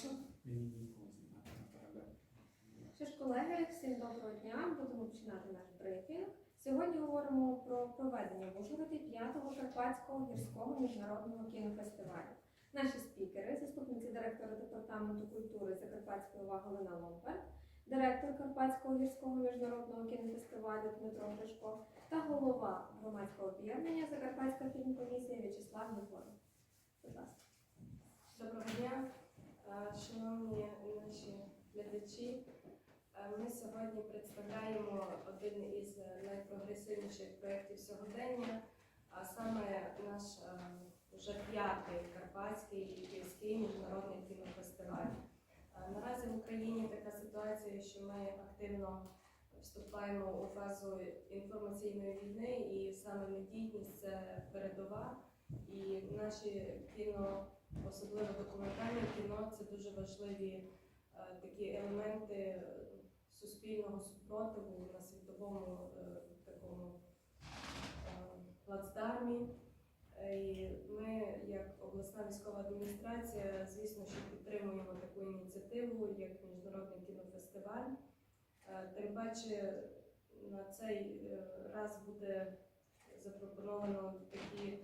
Прошу. Що ж, колеги, всім доброго дня. Будемо починати наш брифінг. Сьогодні говоримо про проведення в Ужгороді 5-го Карпатського гірського міжнародного кінофестивалю. Наші спікери, заступниця директора департаменту культури Закарпатської ОВА Галина Ломберт, директор Карпатського гірського міжнародного кінофестивалю Дмитро Гришко та голова громадського об'єднання Закарпатська фільмкомісія В'ячеслав Єгоров. Будь ласка. Доброго дня, шановні наші глядачі. Е, Ми сьогодні представляємо один із найпрогресивніших проєктів сьогодення, а саме наш е, вже п'ятий Карпатський і Київський міжнародний кінофестиваль. Е, Наразі в Україні така ситуація, що ми активно вступаємо у фазу інформаційної війни, і саме медійність це передова. І наші кіно особливо документальне кіно це дуже важливі е, такі елементи е, суспільного супротиву на світовому е, такому плацдармі. І ми, як обласна військова адміністрація, звісно, що підтримуємо таку ініціативу, як міжнародний кінофестиваль. Тим паче на цей раз буде запропоновано такі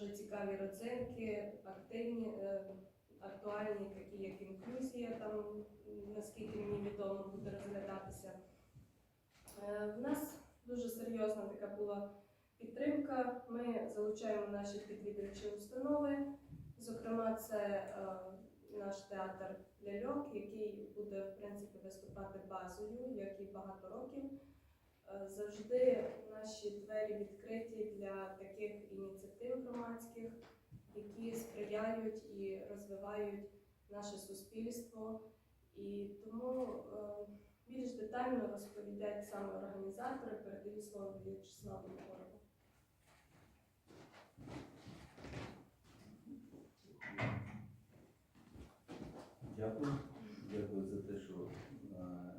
дуже цікаві родзинки, активні, е, актуальні, такі як інклюзія, там наскільки мені відомо буде розглядатися. Е, В нас дуже серйозна така була підтримка. Ми залучаємо наші підвідувачі установи. Зокрема, це е, наш театр ляльок, який буде в принципі виступати базою, як і багато років. Е, Завжди наші двері відкриті для таких ініціатив громадських, які сприяють і розвивають наше суспільство. І тому е, більш детально розповідають саме організатори. Передаю слово В'ячеславу Єгорову. Дякую. Дякую за те, що е,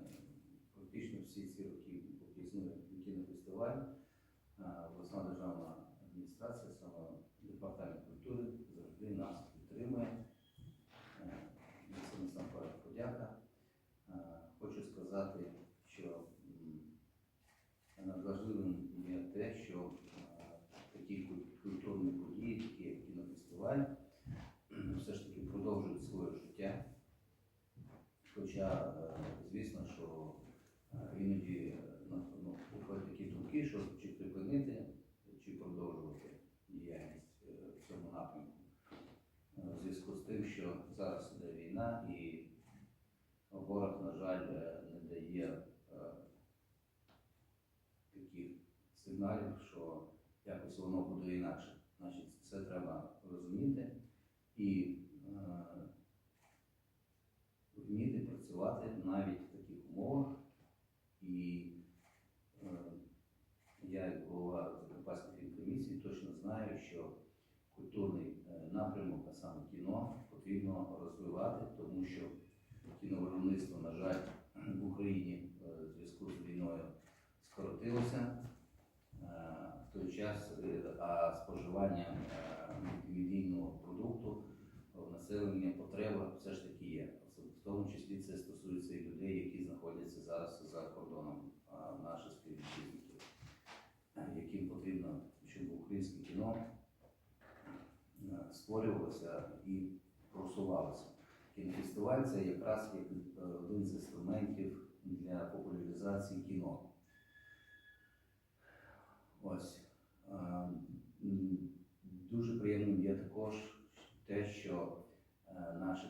практично всі ці кінофестиваль, е, обласна державна адміністрація, саме департамент культури завжди нас підтримує. Е, Це насамперед подяка. Е, Хочу сказати, що надважливим є те, що е, такі культурні події, такі як кінофестиваль, все ж таки продовжують своє життя. Хоча, е, звісно, що е, іноді е, ну, ну, приходять такі думки, що чи припинити, чи продовжувати діяльність е, в цьому напрямку. Е, В зв'язку з тим, що зараз іде війна і ворог, на жаль, е, не дає е, таких сигналів, що якось воно буде інакше. Значить, це треба розуміти і е, вміти працювати навіть в таких умовах. І я, як голова Закарпатської фільмкомісії, точно знаю, що культурний напрямок, а саме кіно, потрібно розвивати, тому що кіновиробництво, на жаль, в Україні е, в зв'язку з війною скоротилося. Е, В той час, е, а споживання е, медійного продукту в населення потреба все ж таки є. В тому числі це стосується і людей, які знаходяться зараз за кордоном, наших співвітчизників, яким потрібно, щоб українське кіно створювалося і просувалося. Кінофестиваль це якраз як е, один з інструментів для популяризації кіно. Ось. Е, Дуже приємним є також те, що е, наші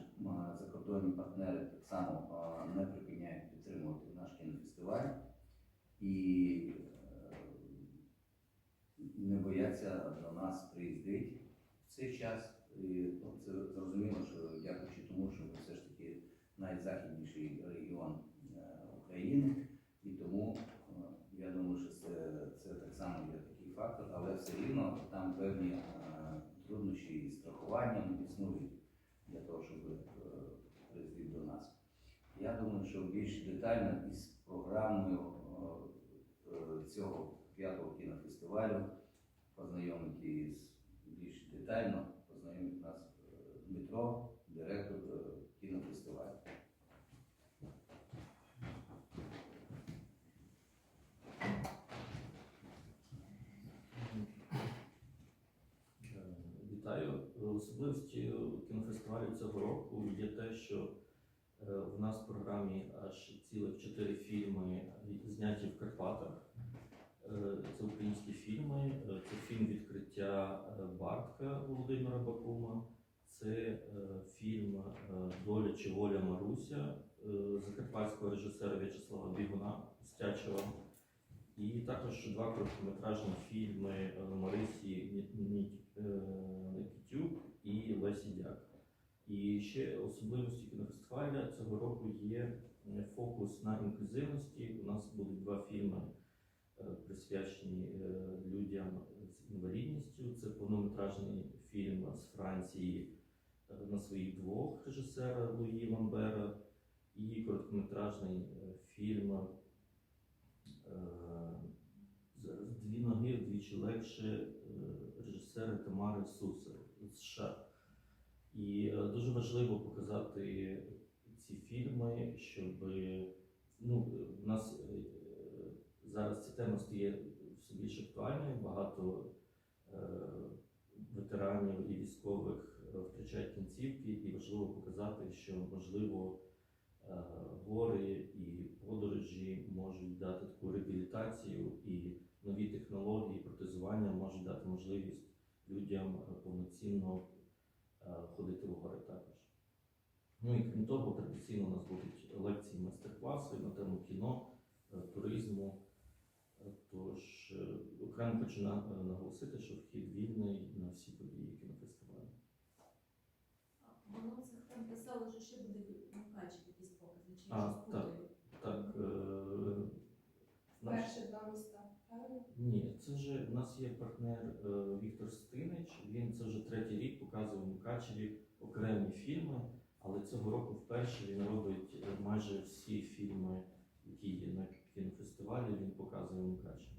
закордонні партнери так само не припиняють підтримувати наш кінофестиваль і не бояться до нас приїздити в цей час. І ну, це зрозуміло, що дякуючи тому, що ми все ж таки найзахідніший регіон е, України, і тому е, я думаю, що це, це так само є такий фактор, але все рівно там певні е, труднощі і страхуванням існують для того, щоб приїздити до нас. Я думаю, що більш детально із програмою цього п'ятого кінофестивалю познайомити із більш детально безпосередньо від нас е, Дмитро, директор е, кінофестивалю. Вітаю. Особливості кінофестивалю цього року є те, що е, в нас в програмі аж цілих чотири фільми зняті в Карпатах. Е, Це українські фільми. Е, Це фільм відкриття е, Бартка Володимира Бакума. Це фільм Доля чи воля Маруся закарпатського режисера В'ячеслава Бігуна Стячева. І також два короткометражні фільми Марисі Ні- Ні- Никитюк і Лесі Дяк. І ще особливістю кінофестиваля цього року є фокус на інклюзивності. У нас будуть два фільми присвячені е, людям з інвалідністю. Це повнометражний фільм з Франції е, на своїх двох режисера Луї Ламбера і короткометражний е, фільм е, зараз дві ноги вдвічі легше е, режисера Тамари Сусер з США. І е, дуже важливо показати ці фільми, щоб ну, в нас е, зараз ця тема стає все більш актуальною. Багато е, ветеранів і військових е, втрачають кінцівки, і важливо показати, що можливо е, гори і подорожі можуть дати таку реабілітацію, і нові технології протезування можуть дати можливість людям е, повноцінно е, ходити в гори також. Ну і крім того, традиційно у нас будуть лекції, майстер-класи на тему кіно, е, туризму. Тож е, окремо хочу е, наголосити, що вхід вільний на всі події кінофестивалю. В анонсах там писало, що ще буде в якісь покази, чи А, так. Так, е, два міста. Правильно? Ні, це вже в нас є партнер е, Віктор Стинич. Він це вже третій рік показує в Мукачеві окремі фільми, але цього року вперше він робить майже всі фільми, які є на кінофестивалі. Він показує в Мукачеві.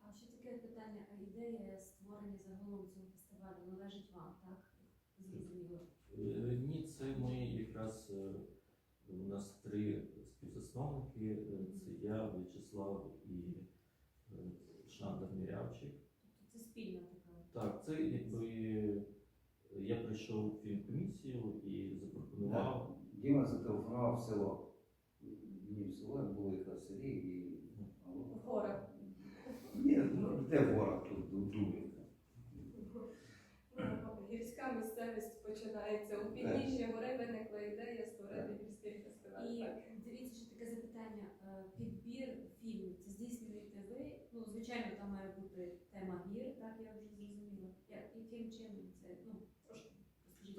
А ще таке питання, а ідея створення загалом цього фестивалю належить вам, так? Зрозуміло. Е, Ні, це ми якраз е, у нас три співзасновники. Е, Це я, В'ячеслав і Шандер Мірявчик. Тобто це спільна така. Так, це якби я прийшов в фільмкомісію і запропонував. Діма зателефонував в село. Ні, в село було якраз селі і. В горах. Ні, ну, де в горах тут у Ну, Гірська місцевість починається. У підніжжі гори виникла ідея створити гірський фестиваль. І дивіться, ще таке запитання. Е, Підбір фільмів це здійснюєте ви? Ну, звичайно, там має бути тема гір, так я вже зрозуміла. Я- Яким чином це? Ну, трошки розкажіть,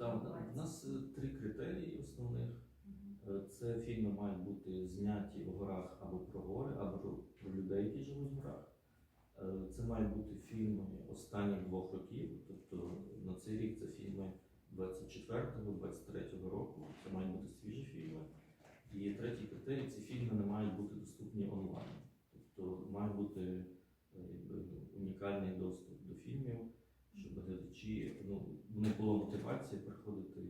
в нас е, три критерії основних. Е, Це фільми мають бути зняті в горах або про гори, або про- людей, які живуть в горах. Е, Це мають бути фільми останніх двох років, тобто на цей рік це фільми 24-23 року. Це мають бути свіжі фільми. І третій критерій це фільми не мають бути доступні онлайн. Тобто має бути е, унікальний доступ до фільмів, щоб глядачі ну, не було мотивації приходити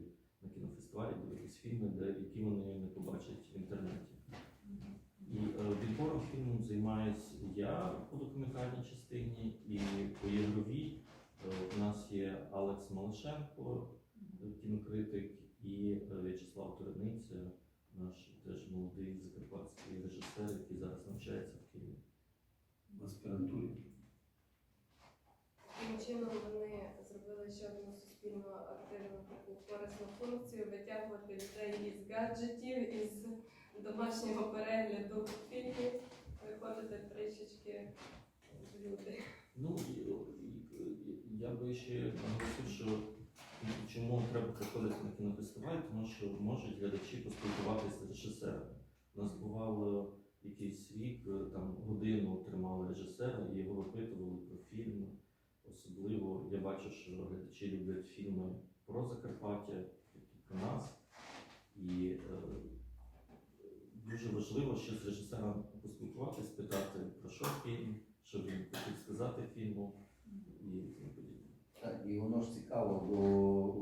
на кінофестивалі, дивитись фільми, де, які вони не побачать в інтернеті. І е, відбором фільмів займаюсь я по документальній частині, і по ігровій е, у нас є Алекс Малишенко, е, кінокритик, і е, В'ячеслав Турениця, наш теж молодий закарпатський режисер, який зараз навчається в Києві. В аспірантурі. Таким чином вони зробили ще одну суспільно активну таку корисну функцію витягувати людей із гаджетів, із домашнього перегляду фільмів, виходити трішечки в люди. Ну я би ще наголосив, що чому треба приходити на кінофестиваль, тому що можуть глядачі поспілкуватися з режисером. У нас бувало якийсь рік, е, там годину тримали режисера і його випитували про фільм. Особливо я бачу, що глядачі люблять фільми про Закарпаття, про нас. І е, дуже важливо ще з режисером поспілкуватися, спитати про що фільм, що він хотів сказати фільму і тому подібне. Так, і воно ж цікаво, бо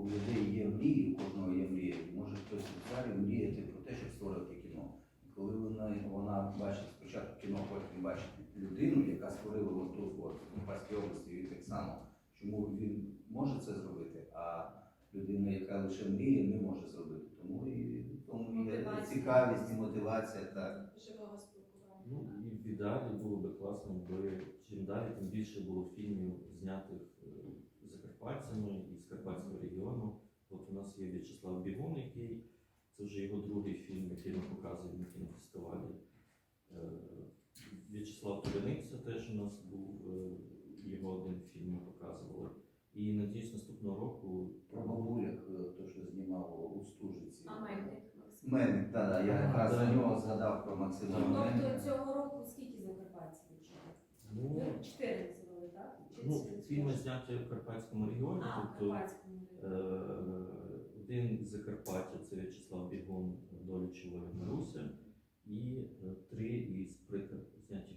у людей є мрії, у кожного є мрія. І Може хтось в залі мріяти про те, щоб створити кіно. І коли вона, вона бачить спочатку кіно, потім бачить людину, яка створила оту от в Карпатській області, і так само, чому він може це зробити, а людина, яка лише мріє, не може зробити. Тому і тому є цікавість і мотивація так. Живого спілкування. Ну і в ідеалі було би класно, якби чим далі, тим більше було фільмів, знятих е, закарпатцями і з Карпатського регіону. От у нас є В'ячеслав Бігун, який це вже його другий фільм, який ми показуємо на кінофестивалі. В'ячеслав Туляниця теж у нас був, е, його один фільм ми показували. І надіюсь, наступного року Про бабулях, е, то, що знімав у Стужиці. А Мельник Максим. Мене, так, да, я якраз за нього згадав про Максима Тобто цього року скільки закарпатців вже? ну, чотири називали, так? Ну, фільми зняті в Карпатському регіоні, А, тобто Карпатському. Е, Один з Закарпаття це В'ячеслав Бігун долі чоловік Маруся, і е, три із Прикар... зняті.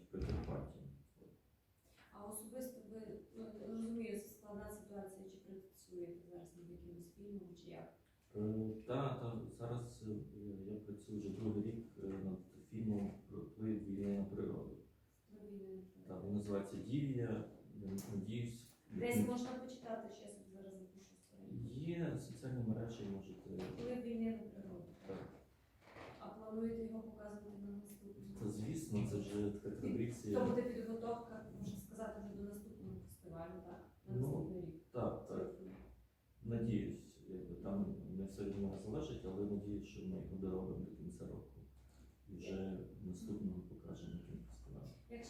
А особисто ви ну, розумію, складна ситуація, чи працюєте зараз над якимось фільмом, чи як? Е, Та, та зараз е, я працюю вже другий рік над фільмом про вплив війни на природу. Так, він називається Дівія. Надіюсь, Десь можна почитати, ще я зараз запишу є соціальні мережі, можете. Вплив війни на природу. Так. А плануєте його показувати на наступному? Та звісно, це вже така То традиція. буде підготовка, можна сказати, вже до наступного фестивалю, так? На Ну, наступний рік. Так, так. Надіюсь, якби там не все від нього залежить, але надіюсь, що ми його доробимо до кінця року. І вже наступного покажемо.